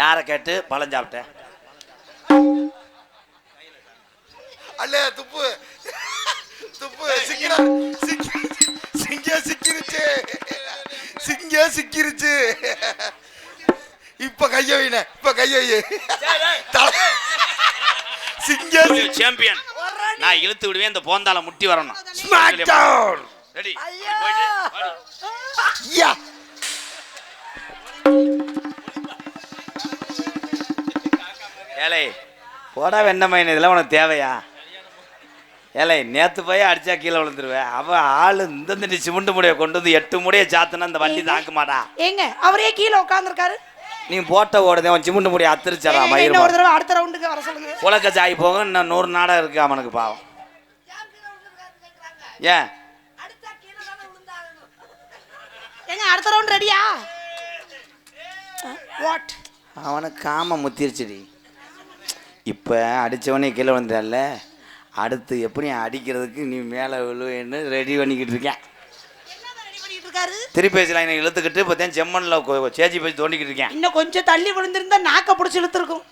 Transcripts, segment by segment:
யாரை கேட்டு பழம் சாப்பிட்ட அல்ல துப்பு. துப்பு. சிக்கிற சிக்கி சிங்க சிக்கிருச்சு. சிங்க சிக்கிருச்சு. இப்ப கைய வைன இப்ப கைய சிங்க சாம்பியன் நான் இழுத்து விடுவேன் இந்த போந்தால முட்டி வரணும். Down. ரெடி யா. ஏலே போடா வெண்ணமயன் இதெல்லாம் உனக்கு தேவையா? ஏலே நேத்து போய் அடிச்சா கீழே விழுந்துருவேன் அவ ஆளு இந்த சிமெண்ட் முடிய கொண்டு வந்து எட்டு முடிய சாத்துனா அந்த வண்டி தாக்க மாட்டா. ஏங்க அவரே கீழே உட்காந்துருக்காரு நீ போட்ட ஓடுதே அவன் சிமெண்ட் முடிய அத்திரிச்சாரா இன்னும் மயிர் ஒரு தடவை அடுத்த ரவுண்டுக்கு வர சொல்லுங்க. உலக சாய் போக இன்னும் நூறு நாடகம் இருக்கு அவனுக்கு பாவம். ஏன்? ஏங்க அடுத்த ரவுண்ட் ரெடியா வாட் அவனுக்கு காம முத்திருச்சுடி. இப்போ அடித்தவனே கீழே வந்துடல அடுத்து எப்படி அடிக்கிறதுக்கு நீ மேலே விழுவேன்னு ரெடி பண்ணிக்கிட்டு இருக்கேன் திருப்பேசி லைனை இழுத்துக்கிட்டு இப்போ தான் செம்மண்ணில் சேச்சி பேசி தோண்டிக்கிட்டு இருக்கேன் இன்னும் கொஞ்சம் தள்ளி விழுந்திருந்தா நாக்க பிடிச்சி இழுத்துருக்கும்.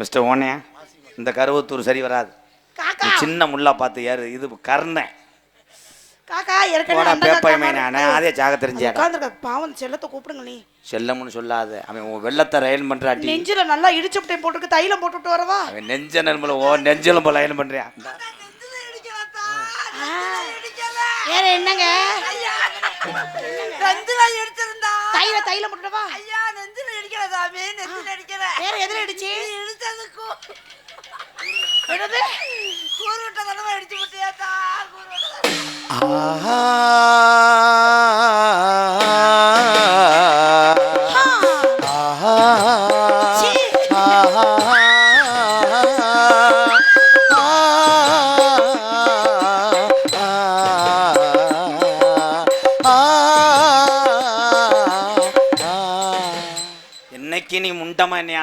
மிஸ்டர் ஓனே இந்த கருவத்தூர் சரி வராது. சின்ன முள்ளா பார்த்து ஏறு இது கர்ணன் காக்கா ஏற்கனவே பேப்பாய் மேனானே அதே ஜாக தெரிஞ்சாடா உட்காந்துருக்க பாவம் செல்லத்தை கூப்பிடுங்க நீ. செல்லம்னு சொல்லாத. அவன் உன் வெள்ளத்தை ரயில் பண்ணுறாட்டி நெஞ்சில நல்லா இடிச்சு விட்டே போட்டுருக்கு தைலம் போட்டுட்டு வரவா? அவன் நெஞ்ச நெரும்பில் ஓ நெஞ்சலும் போல ரயில் பண்ணுறியா வேற என்னங்க? தைல வா. ஐயா நெஞ்சில இடிக்கல சாமி நெஞ்சில இடிக்கல. வேற எதுல இடிச்சு? இடிச்சதுக்கு. என்னது? கூறு விட்ட தடவை இடிச்சு விட்டியாத்தா கூறு விட்ட. ஆஹா.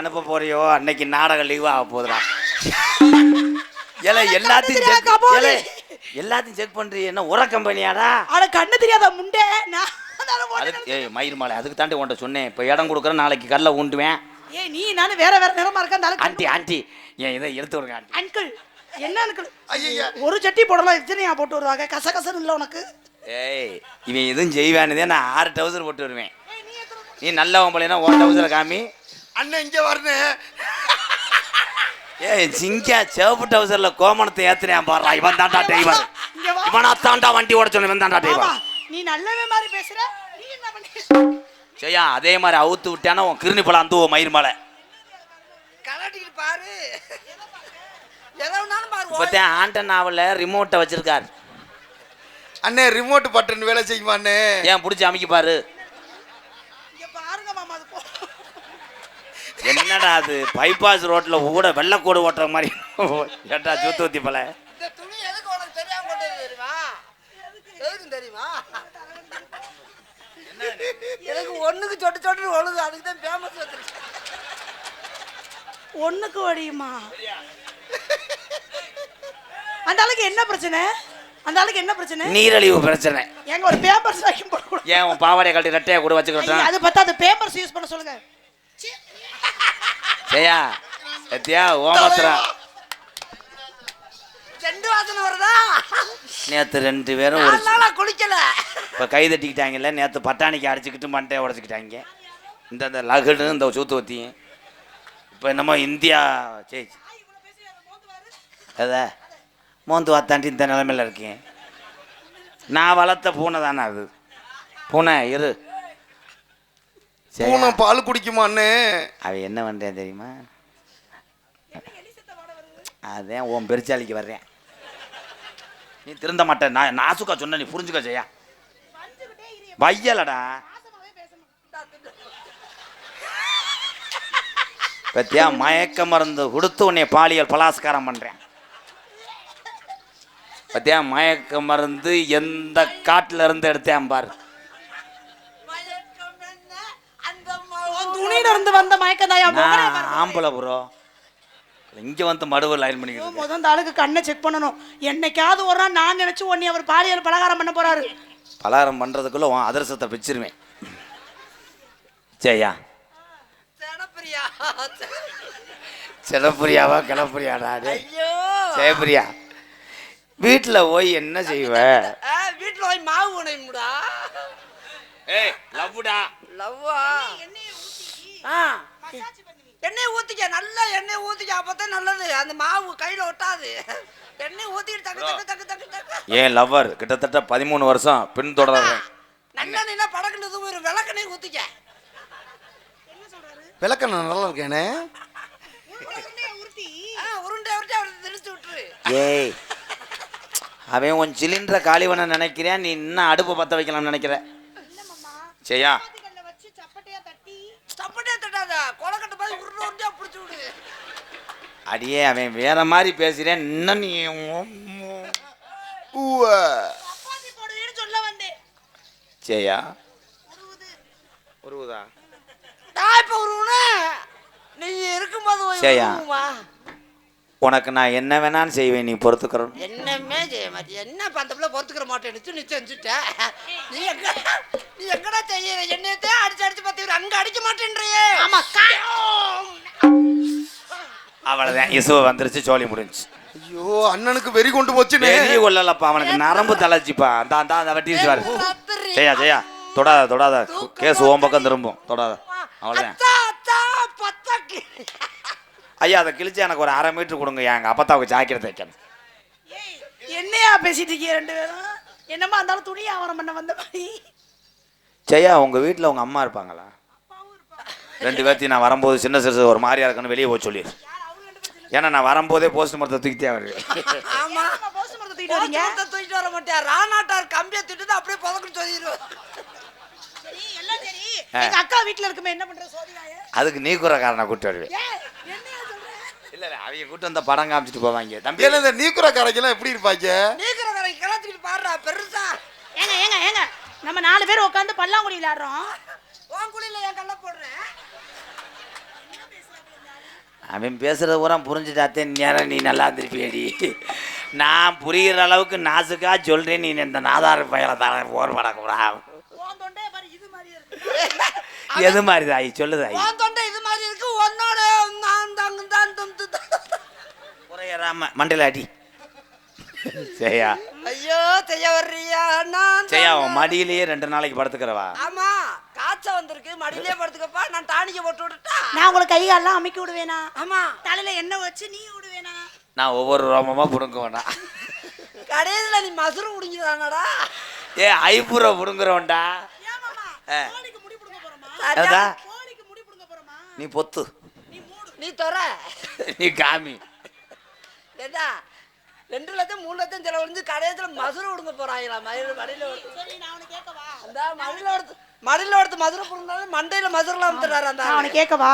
அனுப்ப போறியோ? அன்னைக்கு நாடகம் லீவ் ஆக போதுடா ஏல எல்லாத்தையும் கபோதி. ஏலே, எல்லாத்தையும் செக் பண்றீ என்ன உர கம்பெனியாடா? ஆனா கண்ணு தெரியாத முண்டை. நான் தானே போட்டேன். அதுக்கு ஏய் மயிர் மாலை அதுக்கு தாண்டி உன்ட்ட சொன்னேன். இப்போ இடம் கொடுக்குறேன் நாளைக்கு கல்ல ஊண்டுவேன். ஏய் நீ நானும் வேற வேற நிறமா இருக்க? அந்த ஆளு ஆண்டி ஆண்டி. ஏன் இதை எடுத்து விடுங்க ஆண்டி. அங்கிள் என்ன அங்கிள்? ஐயைய. ஒரு சட்டி போடலாம் எத்தனையா போட்டு வருவாங்க? கசகசன்னு இல்லை உனக்கு? ஏய் இவன் எதுவும் செய்வானதே நான் ஆறு டவுசர் போட்டு வருவேன். நீ நல்லவன் போலேனா ஒன் டவுசரை காமி. அண்ணன் இங்க வரணும் ஏய் சிங்கா சிவப்பு டவுசர்ல கோமணத்தை ஏத்துறேன் பாரு இவன் தாண்டா டிரைவர். இவனா தாண்டா வண்டி ஓட சொன்ன இவன் தாண்டா டிரைவர் நீ நல்லவே மாதிரி பேசுற. நீ என்ன பண்ணி செய்யா அதே மாதிரி அவுத்து விட்டானா உன் கிருணி பழம் அந்த மயிர் மலை. கலட்டிக்கிட்டு பாரு. இப்போத்தான் ஆண்டன் நாவல ரிமோட்டை வச்சிருக்காரு. அண்ணே ரிமோட் பட்டன் வேலை செய்யுமா அண்ணே? ஏன் பிடிச்சி அமைக்க பாரு இங்க பாருங்க மாமா அது போ என்னடா அது? பைபாஸ் ரோட்ல கூட வெள்ளக்கோடு ஓட்டுற மாதிரி ஏட்டா சூத்து ஊத்தி பல. இந்த துணி எதுக்கு உனக்கு தெரியாம கொண்டது தெரியுமா? எதுக்கு தெரியுமா? எனக்கு ஒண்ணுக்கு சொட்டு சொட்டு ஒழுது அதுக்கு தான் ஃபேமஸ் வந்துருச்சு ஒண்ணுக்கு வழியுமா? அந்த ஆளுக்கு என்ன பிரச்சனை? அந்த ஆளுக்கு என்ன பிரச்சனை? நீரழிவு பிரச்சனை. எங்க ஒரு பேப்பர்ஸ் வாங்கி போட ஏன் உன் பாவாடை கட்டி ரெட்டையை கூட வச்சுக்கிட்டான் அது பார்த்தா அந்த பேப்பர்ஸ் யூஸ் பண்ண சொல்லுங்க. சீ. செய்யா சத்தியா ஓமத்துறா செண்டு வாசனை வருதா? நேற்று ரெண்டு பேரும் ஒரு நாளா குளிக்கல. இப்போ கை தட்டிக்கிட்டாங்கல்ல நேற்று பட்டாணிக்கு அடிச்சுக்கிட்டு மண்டையை உடச்சிக்கிட்டாங்க. இந்த இந்த லகுடு இந்த சூத்து ஊத்தியும் இப்போ என்னமோ இந்தியா சரி அத மோந்து வாத்தாண்டி இந்த நிலைமையில இருக்கேன். நான் வளர்த்த பூனை தானே அது. பூனை இரு. பூனை பால் குடிக்குமா அண்ணே? அவ என்ன பண்ணுறேன் தெரியுமா? அதான் உன் பெருச்சாலிக்கு வர்றேன். நீ திருந்த மாட்ட. நான் நாசுக்கா சொன்ன நீ புரிஞ்சுக்க செய்யா வையலடா. பத்தியா மயக்க மருந்து கொடுத்து உன்னை பாலியல் பலாத்காரம் பண்றேன். பத்தியா மயக்க மருந்து எந்த காட்டுல இருந்து எடுத்தேன் பாரு மயக்கம் என்ன? அந்த உன் துணியில இருந்து வந்த மயக்கம் தான் பாரு. ஆம்பளை ப்ரோ இங்க வந்து மடுவு லைன் பண்ணிக்கிட்டு முதல் ஆளுக்கு கண்ணை செக் பண்ணணும். என்னைக்காவது ஒரு நாள் நான் நினைச்சு உன்னை அவர் பாலியல் பலகாரம் பண்ண போறாரு. பலகாரம் பண்ணுறதுக்குள்ள உன் அதிரசத்தை பிச்சிருவேன். சரியா சிலப்பிரியாவா கிளப்பிரியாடா ஜெயப்பிரியா. வீட்டில் போய் என்ன செய்வ? வீட்டுல போய் மாவு உணையும்டா ஏய் லவ்வா? ஆ எண்ணெய் ஊத்திக்க நல்லா எண்ணெய் ஊத்திக்க அப்பதான் நல்லது. அந்த மாவு கையில ஒட்டாது. எண்ணெய் ஊத்திட்டு தக்கு தக்கு தக்கு தக்கு தக்கு. ஏன் லவ்வர்? கிட்டத்தட்ட பதிமூணு வருஷம் பின்தொடர்றேன் நல்லா நீனா படக்குனது ஒரு விளக்கெண்ணெய் ஊத்திக்க. விளக்கண்ண நல்லா இருக்கேனே ஆ, உருண்டை உருண்டை அவரை திரிச்சு விட்டுரு. ஏய் அவன் உன் சிலிண்டரை காலிவன நினைக்கிறேன். நீ இன்னும் அடுப்பு பற்ற வைக்கலாம்னு நினைக்கிற. செய்யா சப்பட்டே தட்டாத கொலக்கட்டை மாதிரி உருண்டை உருண்டையா பிடிச்சி விடு அடியே அவன் வேற மாதிரி பேசுறேன். இன்னும் நீ செய்யா உருவுதா. நான் இப்ப உருவுனேன் நீ இருக்கும்போது போய் சரியா. உனக்கு நான் என்ன வேணாலும் செய்வேன் நீ பொறுத்துக்கிறோம் என்னமே செய்ய மாட்டேன் என்ன பிள்ளை பொறுத்துக்கிற மாட்டேன்னு நீ செஞ்சுட்ட நீ எங்க நீ எங்கடா செய்யற? என்னத்தையே அடிச்சு அடிச்சு பார்த்து அங்க அடிக்க மாட்டேன்றியே. ஆமா அவ்வளோதான் இசுவ வந்துருச்சு சோழி முடிஞ்சு ஐயோ அண்ணனுக்கு வெறி கொண்டு போச்சுனே. பெரிய கொள்ளலப்பா அவனுக்கு நரம்பு தளர்ச்சிப்பா. அந்த அந்த அந்த வட்டி பாரு. செய்யா செய்யா தொடாத தொடாத. கேஸ் ஓம் பக்கம் திரும்பும். தொடாத. அவ்வளோதான் அத்தா அத்தா பத்தாக்கி ஐயா அதை கிழிச்சு எனக்கு ஒரு அரை மீட்டர் கொடுங்க. எங்க அப்பத்தாவுக்கு ஜாக்கிரதை வைக்கணும். ஏய், என்னையா பேசிட்டு இருக்கீங்க ரெண்டு பேரும்? என்னமா இருந்தாலும் துணி ஆவரம் பண்ண வந்த மாதிரி. ஜெயா உங்க வீட்டில் உங்க அம்மா இருப்பாங்களா? ரெண்டு பேர்த்தையும் நான் வரும்போது சின்ன சிறுசு ஒரு மாதிரியா இருக்குன்னு வெளியே போய் சொல்லிடு. ஏன்னா நான் வரும்போதே போஸ்ட் மரத்தை தூக்கிட்டே வருவேன். ஆமா. போஸ்ட் மரத்தை தூக்கிட்டு வரீங்க? தூக்கிட்டு வர மாட்டியா ராணாட்டார் கம்பியை திட்டு அப்படியே எல்லாம் சரி. எங்க அக்கா வீட்ல இருக்குமே என்ன பண்ற சோதியாய அதுக்கு நீ கூறக்காரனை கூட்டு வருவேன் இல்ல இல்ல அவங்க கூட்டு வந்த படம் காமிச்சிட்டு போவாங்க. தம்பி. ஏன்னா இந்த நீக்குற கரைக்கெல்லாம் எப்படி இருப்பாங்க? நீக்கிற கரை கிளச்சிக்கிட்டு பாடுறா பெருசா. ஏங்க ஏங்க ஏங்க. நம்ம நாலு பேர் உட்காந்து பல்லாங்குழி விளையாடுறோம். உன் குழியில என் கல்ல போடுறேன். அவன் பேசுறது பூரா புரிஞ்சுட்டாத்தே நேரம் நீ நல்லா இருந்திருப்பியடி. நான் புரிகிற அளவுக்கு நாசுக்கா சொல்றேன் நீ இந்த நாதார பயலை தர போர் படக்கூடா உன் தொண்டைய பாரு இது மாதிரி இருக்கு. எது மாதிரி தாயி சொல்லுது தாயி இது மாதிரி இருக்கு உன்னோட மண்டையில் அடி. சரியா ஐயோ செய்ய வர்றியா? நான் சரியா தாங்க. உன் மடியிலேயே ரெண்டு நாளைக்கு படுத்துக்கிறவா? ஆமா காய்ச்ச வந்திருக்கு. மடியிலே படுத்துக்கப்பா. நான் டானிக்க போட்டு விட்டுட்டா? நான் உங்களுக்கு கை காலெல்லாம் அமைக்க விடுவேனா? ஆமா. தலையில எண்ணெய் வச்சு நீ விடுவேனா? நான் ஒவ்வொரு ரோமமா புடுங்க வேணாம் கடையில நீ மசுறு குடிக்கிறானடா ஏ ஐபுரை புடுங்குறவன்டா. நீ பொத்து. நீ மூடு. நீ தொற. நீ காமி. ஏதா ரெண்டு லட்சம் மூணு லட்சம் செலவழிஞ்சு கடையத்துல மசுறு விடுங்க போறாங்களா? மயில் மடியில அந்த மடியில ஒருத்து மடியில ஒருத்து மதுரை புரிந்தாலும் மண்டையில மதுரெல்லாம் அமுத்துறாரு அந்த அவனை. கேட்கவா.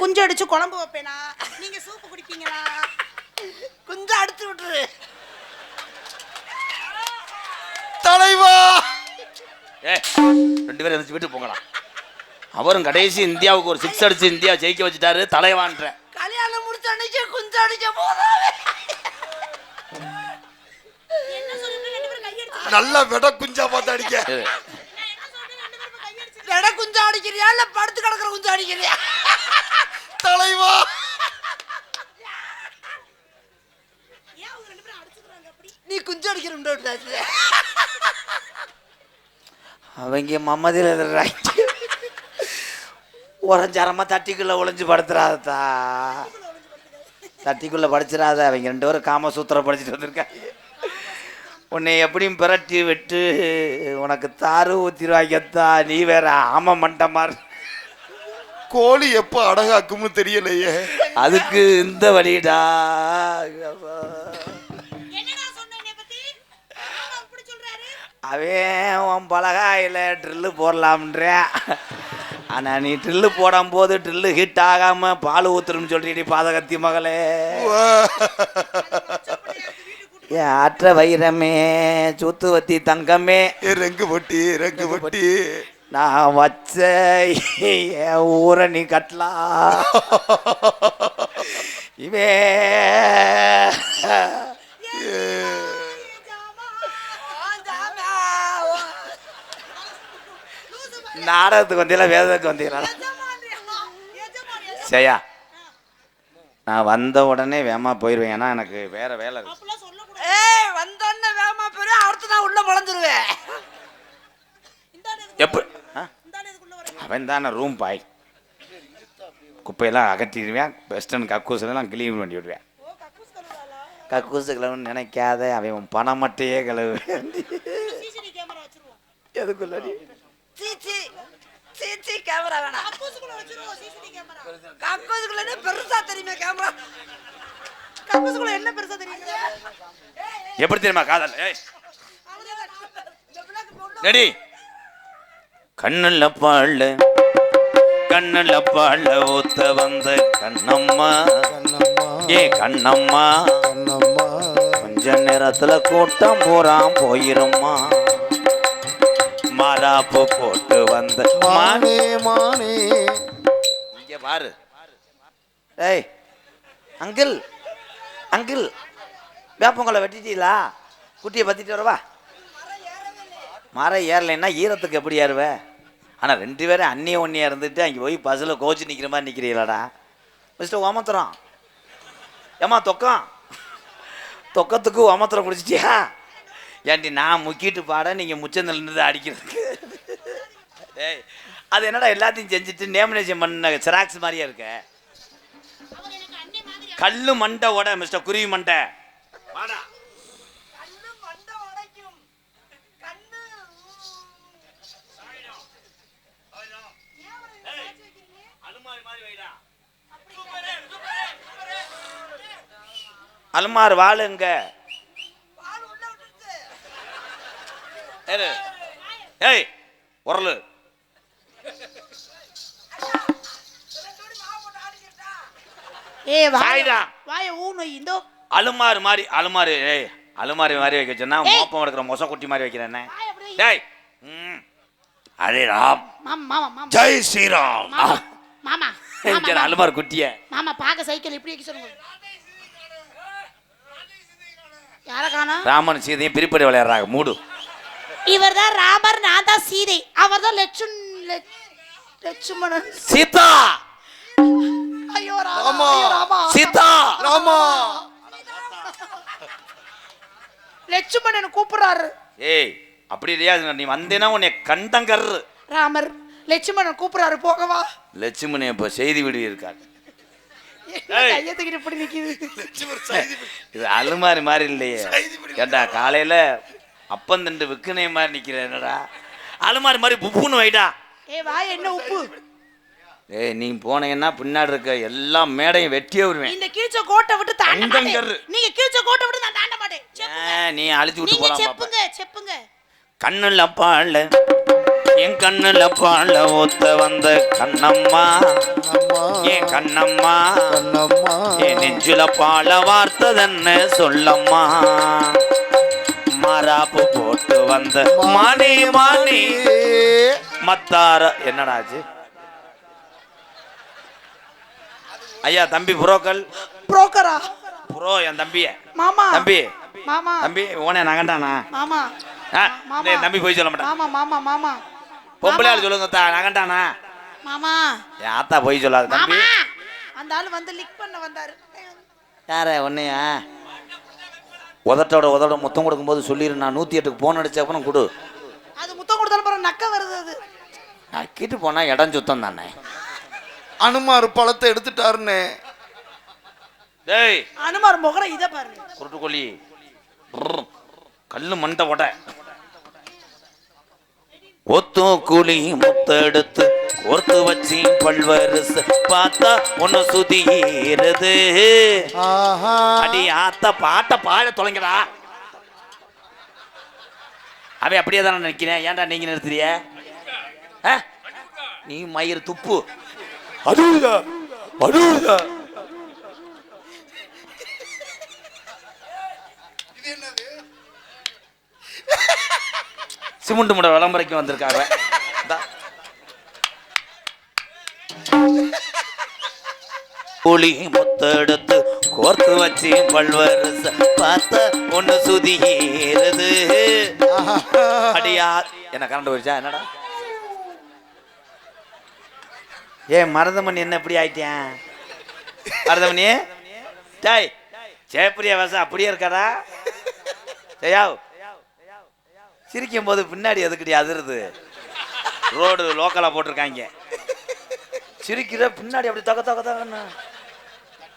குஞ்சு அடிச்சு குழம்பு வைப்பேனா? நீங்க சூப்பு குடிப்பீங்களா? குஞ்சா அடிச்சு விட்டுரு. தலைவா! ஏ ரெண்டு பேரும் எந்திரிச்சு வீட்டுக்கு போங்கடா. அவரும் கடைசி இந்தியாவுக்கு ஒரு சிக்ஸ் அடிச்சு இந்தியா ஜெயிக்க வச்சுட்டாரு தலைவான்ற கல்யாணம் முடிச்ச அன்னைக்கு குஞ்சு அடிக்க போதாவே நல்ல விட குஞ்சா பார்த்து அடிக்க. இது, நான் என்ன சொல்றேன் ரெண்டு பேரும் கையடிச்சு வெட குஞ்சு அடிக்கிறியா? இல்ல படுத்து கிடக்குற குஞ்சு அடிக்கிறியா? தலைவா. ஏன் அவங்க ரெண்டு பேரும் அடிச்சுக்கிறாங்க அப்படி நீ குஞ்சு அடிக்கிற அவங்க மம்மதியில் எதிர்றாங்க உறஞ்சாரமா தட்டிக்குள்ள ஒளிஞ்சு படுத்துறாதத்தா. தட்டிக்குள்ள படிச்சிடாத அவங்க ரெண்டு பேரும் காம சூத்திரம் படிச்சுட்டு வந்திருக்காங்க. உன்னை எப்படியும் பிரட்டி விட்டு உனக்கு தாறு ஊத்திடுவாங்கத்தா நீ வேற ஆம மண்டமா இரு. கோழி எப்ப அடகாக்கும்னு தெரியலையே. அதுக்கு இந்த வழிடா. அவன் உன் பலகாயில் ட்ரில்லு போடலாம்ன்றேன் ஆனால் நீ ட்ரில்லு போடும்போது ட்ரில்லு ஹிட் ஆகாமல் பால் ஊத்துருன்னு சொல்லிடி பாதகத்தி மகளே. அற்ற வைரமே சுத்துவத்தி தங்கமே. ரெங்கு பொட்டி ரெங்கு பொட்டி. நான் வச்ச என் ஊரை நீ கட்டலாம் இவே. நாடகத்துக்கு வந்தீங்களா வேதத்துக்கு வந்தீங்களா? சரியா நான் வந்த உடனே வேமா போயிடுவேன் ஏன்னா எனக்கு வேற வேலை இருக்கு. ஏய் வந்தோடனே வேகமா போயிரு அடுத்து நான் உள்ள முளைஞ்சிருவேன் எதுக்குள்ள? அவன் தானே ரூம் பாய் குப்பையெல்லாம் அகற்றிடுவேன் வெஸ்டர்ன் கக்கூசெல்லாம் கிளீன் பண்ணி விடுவேன். ஓ, கக்கூஸ் கழுவுறாளா? கக்கூசு கழுவுன்னு நினைக்காத அவன் பணம் வச்சிருவோம். எதுக்குள்ளடி சீச்சி சீச்சி கேமரா வேணாம். கக்கூசுக்குள்ளே பெருசா தெரியுமே கேமரா கக்கூஸுக்குள்ள என்ன பெருசா தெரியுங்க? எப்படி தெரியுமா காதல்? ரெடி கண்ணுல பாழ கண்ணுல பாழ ஊத்த வந்த கண்ணம்மா. கண்ணம்மா. ஏ கண்ணம்மா. கண்ணம்மா. கொஞ்ச நேரத்துல கூட்டம் பூராம் போயிரும்மா. மாறாப்பு போட்டு வந்த மானே மானே மானே. இங்க பாரு. ஏய் அங்கிள். அங்கிள் வேப்பங்களை வெட்டிட்டீங்களா? குட்டியை பத்திட்டு வரவா மரம் ஏறலைன்னா ஈரத்துக்கு எப்படி ஏறுவ? ஆனால் ரெண்டு பேரும் அந்நிய ஒன்னியாக இருந்துட்டு அங்கே போய் பஸ்ஸில் கோச்சு நிற்கிற மாதிரி நிற்கிறீங்களாடா மிஸ்டர் ஓமத்திரம் ஏம்மா தொக்கம்? தொக்கத்துக்கு ஓமத்திரம் குடிச்சிட்டியா? ஏன்டி நான் முக்கிட்டு பாட நீங்கள் முச்சந்தில் நின்று அடிக்கிறதுக்கு. ஏய் அது என்னடா எல்லாத்தையும் செஞ்சுட்டு நேமினேஷன் பண்ண சிராக்ஸ் மாதிரியே இருக்கேன் கல்லு மண்டை ஓட மிஸ்டர் குருவி மண்டை. வாடா. கண்ணு மண்டை உடைக்கும் கண்ணு அலுமார் ஏறு. ஏய் உரலு. ஏய், வாய- சாய்டா. வாய ஊனு, இந்தோ. அலுமாறு மாதிரி அலுமாறு ஏய் அலுமாரி மாதிரி வைக்க சொன்னா. மோப்பம் எடுக்கிற மொச குட்டி மாதிரி வைக்கிறேன் டேய் ம். அரே ராம். மாமா, மாமா, மாமா. ஜெய் ஸ்ரீராம். மாமா, மாமா. அலுமார் குட்டிய. மாமா பார்க்க சைக்கிள் இப்படி வைக்க சொல்லுங்க. யார காணோம் ராமன் சீதையும் பிரிப்படி விளையாடுறாங்க மூடு. இவர் தான் ராமர் நான் தான் சீதை. அவர் தான் லட்சும் லட்சுமணன். சீதா! ஐயோ ராமா ராமா. ஐயோ ராமா. சீதா. ராமா. லட்சுமணன் கூப்பிடுறாரு. ஏய் அப்படி இல்லையா? நீ வந்தேன்னா உன்னை கண்டங்கர்ரு ராமர் லட்சுமணன் கூப்பிடுறாரு போகவா லட்சுமணி இப்போ செய்தி விடுவி இருக்காரு இது அலுமாரி மாதிரி இல்லையே. ஏண்டா காலையில அப்பந்தண்டு விற்குனே மாதிரி நிக்கிற என்னடா? அலுமாரி மாதிரி புப்புன்னு வைடா. ஏய் வாய் என்ன உப்பு? ஏய் நீ போனீங்கன்னா பின்னாடி இருக்க எல்லா மேடையும் வெட்டியே வருவேன் இந்த கீழ்ச்ச கோட்டை விட்டு தாண்ட. மாட்டேன். நீங்க கீழ்ச்ச கோட்டை விட்டு நான் தாண்ட மாட்டேன். நீ அழிச்சு விட்டு போலாம். செப்புங்க செப்புங்க. கண்ணுல பாழ என் கண்ணுல பாழ ஊத்த வந்த கண்ணம்மா. ஏன் கண்ணம்மா? கண்ணம்மா. என் நெஞ்சுல பாழ வார்த்ததென்ன சொல்லம்மா? மாறாப்பு போட்டு வந்த மானே மானே மத்தார என்னடா ஐயா தம்பி புரோக்கல் புரோக்கரா? புரோ என் தம்பிய. மாமா. தம்பி. மாமா. தம்பி ஓனே நகண்டானா மாமா. ஆ, மாமா. தம்பி போய் சொல்ல மாட்டேன். மாமா மாமா மாமா. பொம்பளை ஆள் சொல்லுங்க தா நகண்டானா மாமா. என் ஆத்தா போய் சொல்லாது தம்பி. அந்த ஆளு வந்து லிக் பண்ண வந்தாரு. யார உன்னையா? உதட்டோட உதட முத்தம் கொடுக்கும்போது சொல்லிடு நான் நூற்றி எட்டுக்கு போன் அடிச்ச அப்புறம் கொடு. அது முத்தம் கொடுத்தாலும் அப்புறம் நக்க வருது அது. நான் கிட்டு போனா இடம் சுத்தம் தானே. அனுமார் பழத்தை எடுத்துட்டாருன்னு. டேய். அனுமார் முகர இதை பாருங்க குருட்டுக்கோழி. கல்லு மண்டை உட ஒத்தும் குழி முத்த எடுத்து கோர்த்து வச்சு பல்வரிசு பார்த்தா ஒன்னு சுதியிருது ஆஹா. அடி ஆத்த பாட்ட பாட தொலைங்கடா. அவன் அப்படியே தானே நினைக்கிறேன். ஏன்டா நீங்க நிறுத்துறிய? நீ மயிர் துப்பு. அழுவுதா அழுவுதா சிமெண்ட் முட விளம்பரைக்கு வந்திருக்காங்க. புளி முத்தெடுத்து கோர்த்து வச்சு பல்வரச பார்த்த ஒண்ணு சுதிகிறது அடியா. என்ன கரண்ட் போயிடுச்சா? என்னடா? ஏன் மருதமணி என்ன இப்படி ஆயிட்டேன் மருதமணி? டேய் ஜெயப்பிரியா வாசம் அப்படியே இருக்காடா? ஜெயாவ். சிரிக்கும் போது பின்னாடி எதுக்குடி அதிருது? ரோடு லோக்கலாக போட்டிருக்காங்க. சிரிக்கிற பின்னாடி அப்படி தக தக தகன்னு.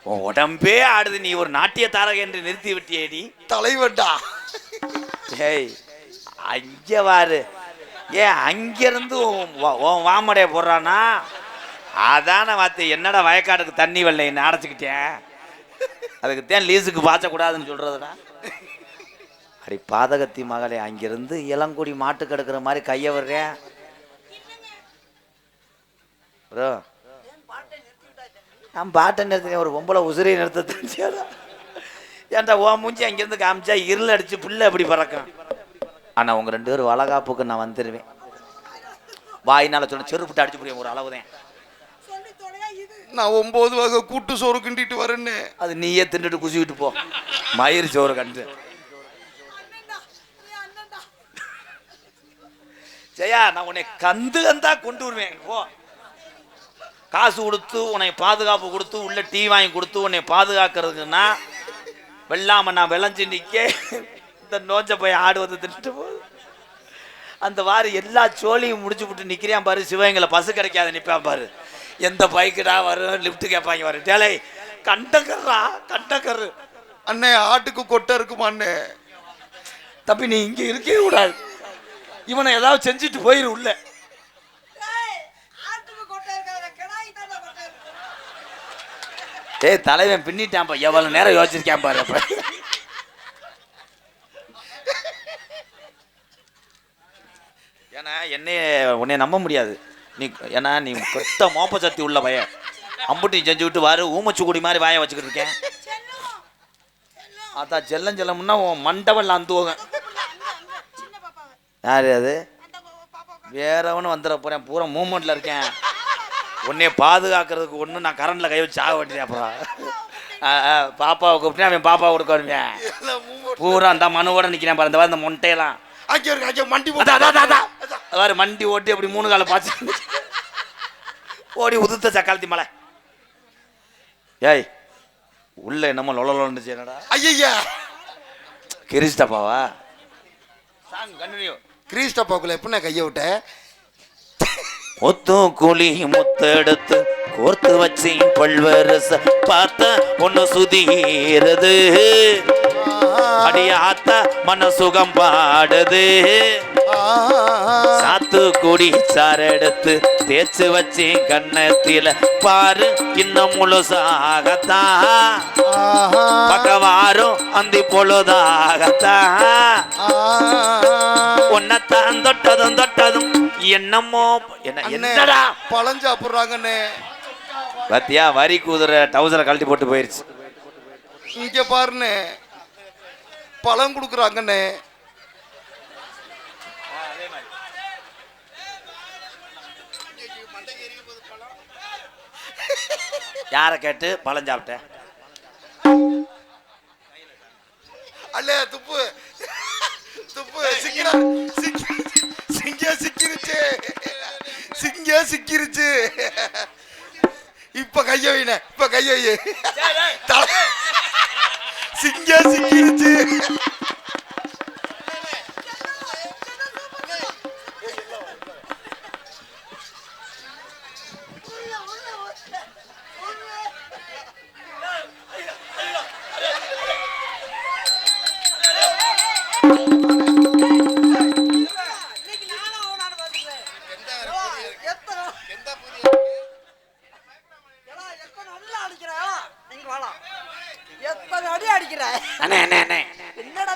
உன் உடம்பே ஆடுது நீ ஒரு நாட்டிய தாரக என்று நிறுத்தி விட்டியேடி. தலைவன்டா. ஏய் அங்க வாரு. ஏன் அங்கிருந்து உன் வாமடைய போடுறானா? அதான வார்த்தை. என்னடா வயக்காடுக்கு தண்ணி வெள்ளைன்னு அடைச்சிக்கிட்டேன் அதுக்கு லீஸுக்கு பாய்ச்சக்கூடாதுன்னு சொல்றதுடா. அடி பாதகத்தி மகளே அங்கிருந்து இளங்குடி மாட்டு கெடுக்கிற மாதிரி கையை வர்றேன் ப்ரோ நான் பாட்டை நிறுத்தினேன் ஒரு பொம்பளை உசிரியை நிறுத்த தெரிஞ்சா ஏன்டா ஓ மூஞ்சி அங்கேருந்து காமிச்சா இருள் அடிச்சு புல்ல எப்படி பறக்கும். ஆனால் உங்க ரெண்டு பேரும் வளகாப்புக்கு நான் வந்துடுவேன் வாயினால சொன்ன செருப்புட்டு அடிச்சு புரியும் ஒரு அளவுதான். நான் ஒன்பது வகை கூட்டு சோறு கிண்டிட்டு வரேன்னு. அது நீயே தின்னுட்டு குசிக்கிட்டு போ. மயிர் சோறு கண்டு. ஜெயா நான் உன்னை கந்து கந்தா கொண்டு வருவேன். போ. காசு கொடுத்து உன்னை பாதுகாப்பு கொடுத்து உள்ள டீ வாங்கி கொடுத்து உன்னை பாதுகாக்கிறதுக்குன்னா வெள்ளாம நான் விளைஞ்சு நிக்க. இந்த நோஞ்ச போய் ஆடுவது தின்ட்டு போகுது அந்த வாரி எல்லா சோழியும் முடிச்சு விட்டு நிற்கிறான் பாரு சிவகங்களை பஸ் கிடைக்காத நிற்பான் பாரு. எந்த பைக்குடா வரும் லிஃப்ட் கேட்பாங்க வரும் டேலை கண்டக்கர்ரா கண்டக்கரு அண்ணே ஆட்டுக்கு கொட்டை இருக்குமா அண்ணே? தம்பி நீ இங்கே இருக்கவே கூடாது. இவனை ஏதாவது செஞ்சுட்டு போயிரு உள்ள. ஏய் தலைவன் பின்னிட்டான்ப்பா எவ்வளவு நேரம் யோசிச்சிருக்கான் பாரு. அப்ப ஏன்னா என்னைய உன்னை நம்ப முடியாது. நீ ஏன்னா நீ கொத்த மோப்ப சக்தி உள்ள பையன். அம்புட்டி செஞ்சு விட்டு வாரு ஊமச்சுக்குடி மாதிரி வாயை வச்சுக்கிட்டு இருக்கேன். அதான் செல்லம் செல்லம்னா உன் மண்டபம் அந்துவோங்க யாரு அது? வேறவனு வந்துட போறேன் பூரா மூமெண்ட்ல இருக்கேன். உன்னைய பாதுகாக்கிறதுக்கு ஒன்று நான் கரண்ட்ல கை வச்சு ஆக வேண்டியது அப்புறம். பாப்பாவை கூப்பிட்டு அவன் பாப்பாவை கொடுக்க வருவேன். பூரா அந்த மனுவோட நிற்கிறேன் பாரு இந்த மொட்டையெல்லாம். அங்கே இருக்கு அங்கே மண்டி. பாரு மண்டி ஓட்டி அப்படி மூணு காலை பாய்ச்சி ஓடி உதுத்த சக்காலத்தி மலை. ஏய் உள்ள என்னமோ லொலலொன்னு என்னடா? ஐயா கிரிஸ்டப்பாவா சாங் கண்டினியூ கிரீஸ்டப்பாக்குள்ள எப்படிண்ணே கையை விட்ட? முத்தும் குழி முத்தெடுத்து கோர்த்து வச்சு பல்வரச பார்த்த ஒன்னு சுதீரது. அடியாத்த மனசுகம் பாடுது. சாத்து குடி சாரெடுத்து தேய்ச்சு வச்சு கண்ணத்தில பாரு இன்னும் முழுசாகத்தான் பக்கவாரும் அந்தி பொழுதாகத்தான் உன்னைத்தான் தொட்டதும் தொட்டதும் என்னமோ என்ன என்னடா? பழஞ்சு அப்புறாங்கண்ணே பாத்தியா வரி குதிரை டவுசரை கழட்டி போட்டு போயிருச்சு. இங்க பாருண்ணே. பழம் கொடுக்குறாங்கண்ணே. யாரை கேட்டு பழம் சாப்பிட்டேன் அல்ல துப்பு. துப்பு. சிக்கிற சிக்கி- சிங்க சிக்கிருச்சு. சிங்க சிக்கிருச்சு. இப்ப கைய வைன இப்ப கைய வை. தல- சிங்க அடிக்கிற? அண்ணே அண்ணே அண்ணே என்னடா.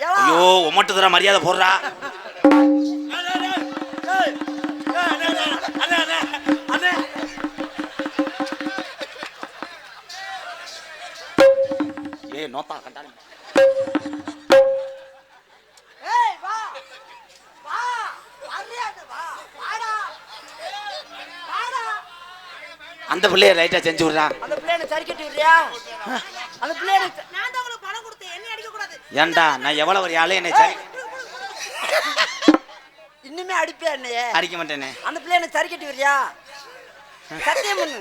ஏவா, ஐயோ உமட்டு தர மரியாதை போடுறா ஏய் நோத்தா கண்டாலும் ஏய், வா. வா. வர்றியா இங்க? வா. வாடா. வாடா. அந்த பிள்ளைய லைட்டா செஞ்சு விடுறா. அந்த பிள்ளைய சரி கட்டி விடுறியா? அந்த பிள்ளைய நான் தான் உங்களுக்கு பணம் கொடுத்தேன். என்ன அடிக்க கூடாது. ஏன்டா நான் எவ்வளவு ஒரு ஆளு என்னை சரி இன்னுமே அடிப்பே என்னையே? அடிக்க மாட்டேனே. அந்த பிள்ளை எனக்கு சரி கட்டி வரியா சத்தியம் பண்ணு.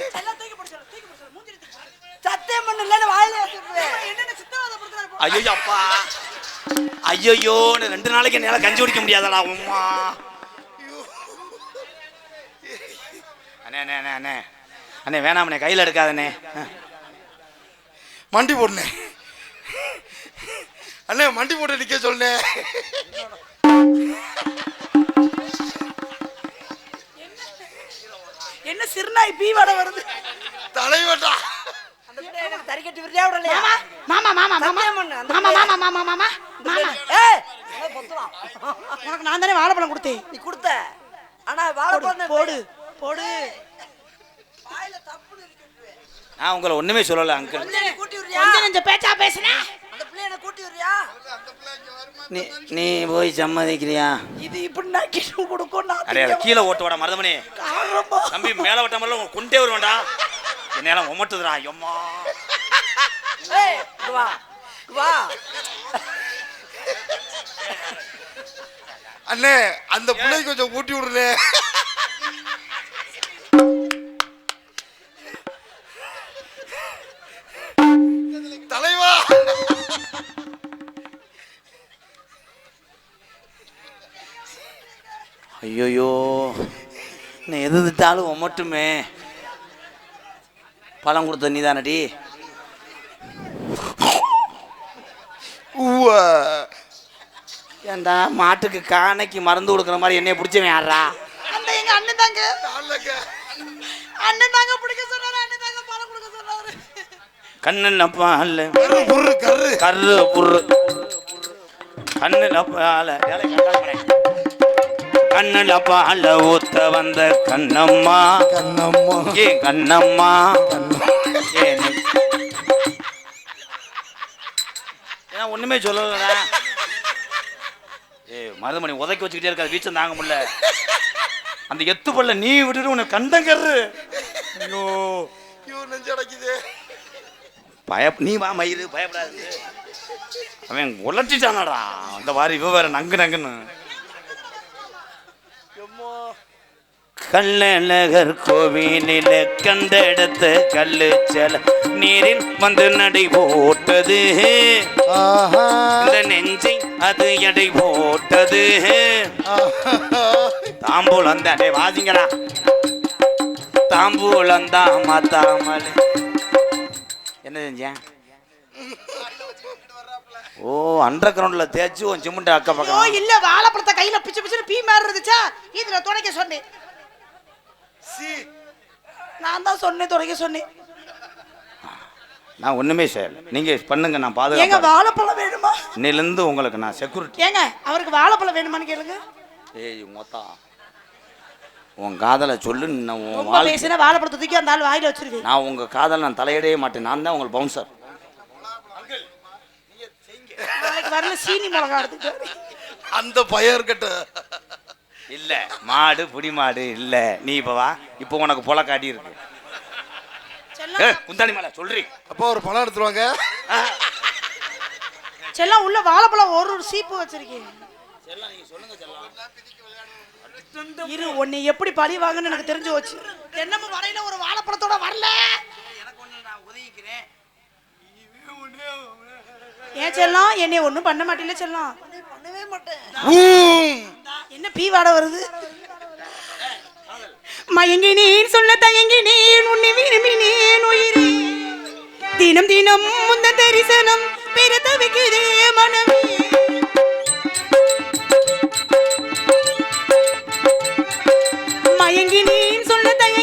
சத்தியம் பண்ணு இல்லைன்னு வாயில வச்சுருவேன் என்னென்ன சித்திரவதைப்படுத்துறாரு போ. ஐயோ அப்பா. ஐயோயோன்னு ரெண்டு நாளைக்கு என்னால கஞ்சி குடிக்க முடியாதடா உம்மா. அண்ணே அண்ணே அண்ணே. அண்ணே வேணாமண்ணே கையில் எடுக்காதண்ணே. மண்டி போடுனே அண்ணே மண்டி போட்டு நிக்க சொன்னேன் என்ன சிறுநாய் பீ வடை வருது? தலைவட்டா. அந்த பிள்ளை எனக்கு சரி கட்டி வரியா விடலையா? மாமா மாமா மாமா மாமா. மாமா மாமா மாமா மாமா மாமா. ஏய் என்ன பொத்துறான்? உனக்கு நான் தானே வாழைப்பழம் கொடுத்தேன். நீ கொடுத்த. ஆனா போடு வாழைப்பழம் போடு போடு. நான் உங்களை ஒண்ணுமே சொல்லலை அங்கிள் கொஞ்சம் பேச்சா பேசுனேன் அந்த பிள்ளை எனக்கு கூட்டி விடுறியா? நீ நீ போய் சம்மதிக்கிறியா? இது இப்படி நக்கிட்டு கொடுக்கும் நான் கீழே ஓட்டு வாடா மருதமணி. தம்பி மேலே ஓட்ட மாதிரில கொண்டே வருவேன்டா. என்னால உமட்டுதுடா எம்மா வா வா. அண்ணே அந்த பிள்ளை கொஞ்சம் ஊட்டி விடுறே. ஐயோயோ நீ எது திட்டாலும் உமட்டுமே பழம் கொடுத்த நீ தானடி ஏன்டா மாட்டுக்கு காணைக்கு மருந்து கொடுக்குற மாதிரி என்னைய பிடிச்சவன் யாரா அந்த எங்க அண்ணன் தாங்க. அண்ணன் தாங்க பிடிக்க சொன்னாரு அண்ணன் தாங்க பழம் கொடுக்க சொன்னாரு. கண்ணன் அப்பா அல்ல கரு புரு கரு. கரு புரு. கண்ணில் பால கண்ணில் பால ஊத்த வந்த கண்ணம்மா. கண்ணம்மா. ஏ கண்ணம்மா. ஏன் ஒண்ணுமே சொல்லலடா. ஏ மருதமணி உதைக்க வச்சுக்கிட்டே இருக்காது வீச்சம் தாங்க முடியல. அந்த எத்து பல்ல நீ விட்டுட்டு உனக்கு கண்டங்கரு ஐயோ. ஐயோ நெஞ்சு அடைக்குது. பய நீ வா மயிறு பயப்படாது. அவன் உலர்த்திட்டானடா. அந்த வாரி இவ வேற நங்கு நங்குன்னு. கள்ளழகர் கோவிலில கண்டெடுத்த கல்லு செல நீரில் வந்து நடை போட்டது. இந்த நெஞ்சை அது எடை போட்டது. தாம்பூலம் தான் டேய் வாசிங்கடா. தாம்பூலம் தான் மாத்தாமல் என்ன செஞ்சேன்? ஓ அண்டர் கிரவுண்ட்ல தேய்ச்சி உன் சிமெண்ட் அக்க பக்கம்? இல்ல வாழைப்பழத்தை கையில பிச்சு பிச்சுன்னு பீ இருந்துச்சா? இதுல துடைக்க சொன்னேன். நான் தான் சொன்னேன் துடைக்க சொன்னேன். நான் ஒண்ணுமே செய்யல. நீங்க பண்ணுங்க நான் பாதுகாப்பு வாழைப்பழம் வேணுமா? இன்னிலிருந்து உங்களுக்கு நான் செக்யூரிட்டி ஏங்க அவருக்கு வாழைப்பழம் வேணுமான்னு கேளுங்க. ஏய் மொத்தா. உன் காதலை சொல்லு நான் உன் ரொம்ப வாழ்க்கை பேசினா வாழைப்பழத்தை தூக்கி அந்த ஆள் வாயில வச்சிருவேன். நான் உங்க காதல் நான் தலையிடவே மாட்டேன். நான் தான் உங்களுக்கு பவுன்சர் நாளைக்கு வரல சீனி மிளகா எடுத்துக்கிட்டு அந்த பையன் இருக்கட்டும் இல்ல. மாடு புடி மாடு இல்ல. நீ இப்ப வா. இப்போ உனக்கு பொல காட்டி இருக்கு. குந்தாணி மேல சொல்றி. அப்பா ஒரு பழம் எடுத்துருவாங்க செல்லம் உள்ள வாழைப்பழம் ஒரு ஒரு சீப்பு வச்சிருக்கேன். இரு உன்னை எப்படி பழி வாங்கன்னு எனக்கு தெரிஞ்சு போச்சு. என்னமோ வரையில ஒரு வாழைப்பழத்தோட வரல. ஏன் செல்லம் என்னை ஒண்ணும் பண்ண மாட்டேல செல்லம். பண்ணவே மாட்டேன். என்ன பீ வாட வருது? மயங்கினேன் சொல்ல தயங்கினேன் உன்னை விரும்பினேன் உயிரே. தினம் தினம் முந்த தரிசனம் பெற தவிக்கிறே மனமே. மயங்கினேன் சொல்ல தயங்கினேன்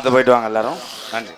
பார்த்து போயிட்டு வாங்க எல்லாரும். நன்றி.